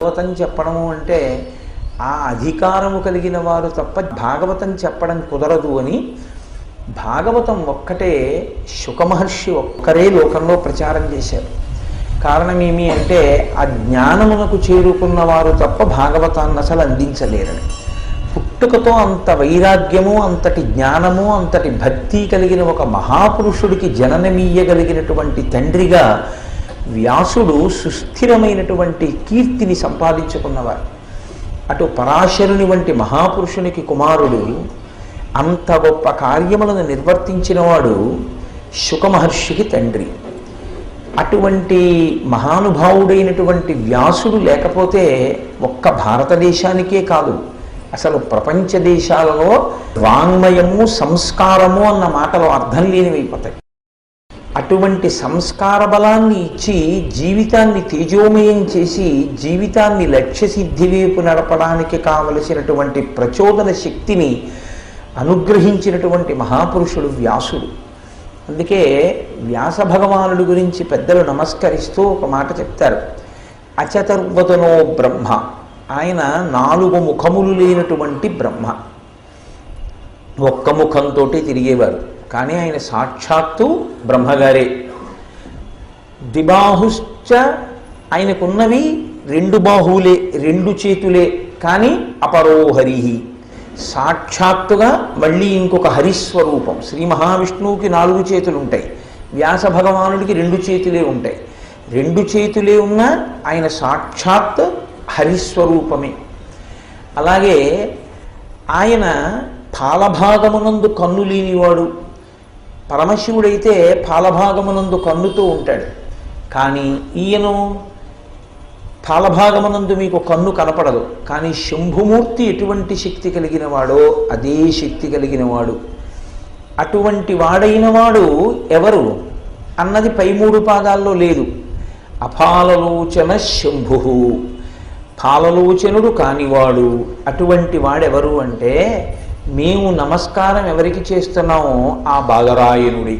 భాగవతం చెప్పడము అంటే ఆ అధికారము కలిగిన వారు తప్ప భాగవతం చెప్పడం కుదరదు అని భాగవతం ఒక్కటే శుకమహర్షి ఒక్కరే లోకంలో ప్రచారం చేశారు. కారణం ఏమి అంటే ఆ జ్ఞానమునకు చేరుకున్న వారు తప్ప భాగవతాన్ని అసలు అందించలేరని. పుట్టుకతో అంత వైరాగ్యము అంతటి జ్ఞానము అంతటి భక్తి కలిగిన ఒక మహాపురుషుడికి జననమీయగలిగినటువంటి తండ్రిగా వ్యాసుడు సుస్థిరమైనటువంటి కీర్తిని సంపాదించుకున్నవారు అటు పరాశరుని వంటి మహాపురుషునికి కుమారుడు అంత గొప్ప కార్యములను నిర్వర్తించినవాడు శుకమహర్షికి తండ్రి. అటువంటి మహానుభావుడైనటువంటి వ్యాసుడు లేకపోతే ఒక్క భారతదేశానికే కాదు అసలు ప్రపంచ దేశాలలో వాంగ్మయము సంస్కారము అన్న మాటలు అర్థం లేనివైపోతాయి. అటువంటి సంస్కార బలాన్ని ఇచ్చి జీవితాన్ని తేజోమయం చేసి జీవితాన్ని లక్ష్య సిద్ధి వైపు నడపడానికి కావలసినటువంటి ప్రచోదన శక్తిని అనుగ్రహించినటువంటి మహాపురుషుడు వ్యాసుడు. అందుకే వ్యాస భగవానుడి గురించి పెద్దలు నమస్కరిస్తూ ఒక మాట చెప్తారు. అచతుర్వదనో బ్రహ్మ. ఆయన నాలుగు ముఖములు లేనటువంటి బ్రహ్మ. ఒక్క ముఖంతో తిరిగేవారు. కానీ ఆయన సాక్షాత్తు బ్రహ్మగారే. దిబాహుశ్చ ఆయనకున్నవి రెండు బాహువులే రెండు చేతులే కానీ అపరోహరిహి. సాక్షాత్తుగా మళ్ళీ ఇంకొక హరిస్వరూపం. శ్రీ మహావిష్ణువుకి నాలుగు చేతులు ఉంటాయి వ్యాస భగవానుడికి రెండు చేతులే ఉంటాయి. రెండు చేతులే ఉన్న ఆయన సాక్షాత్ హరిస్వరూపమే. అలాగే ఆయన పాలభాగమునందు కన్ను లేనివాడు పరమశివుడైతే పాలభాగమునందు కన్నుతూ ఉంటాడు. కానీ ఈయను పాలభాగమునందు మీకు కన్ను కనపడదు. కానీ శంభుమూర్తి ఎటువంటి శక్తి కలిగిన వాడో అదే శక్తి కలిగిన వాడు. అటువంటి వాడైన వాడు ఎవరు? అన్నది పై మూడు పాదాల్లో లేదు. అపాలలోచన శంభు. పాలలోచనుడు కానివాడు. అటువంటి వాడెవరు అంటే మేము నమస్కారం ఎవరికి చేస్తున్నామో ఆ బాదరాయణుడి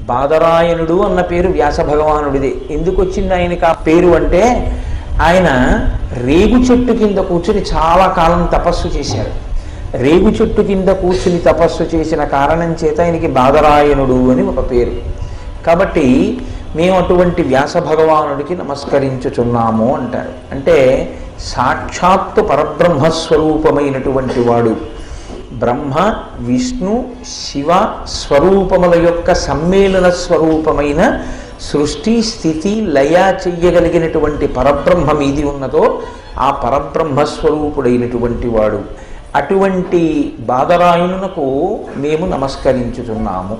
బాదరాయణుడు అన్న పేరు వ్యాస భగవానుడిది. ఎందుకు వచ్చింది ఆయనకి ఆ పేరు అంటే ఆయన రేగు చెట్టు కింద కూర్చుని చాలా కాలం తపస్సు చేశారు రేగు చెట్టు కింద కూర్చుని తపస్సు చేసిన కారణం చేత ఆయనకి బాదరాయణుడు అని ఒక పేరు. కాబట్టి మేము అటువంటి వ్యాస భగవానుడికి నమస్కరించుచున్నాము అంటారు. అంటే సాక్షాత్తు పరబ్రహ్మస్వరూపమైనటువంటి వాడు. బ్రహ్మ విష్ణు శివ స్వరూపముల యొక్క సమ్మేళన స్వరూపమైన సృష్టి స్థితి లయ చెయ్యగలిగినటువంటి పరబ్రహ్మం ఇది ఉన్నదో ఆ పరబ్రహ్మస్వరూపుడైనటువంటి వాడు. అటువంటి బాధరాయునకు మేము నమస్కరించుతున్నాము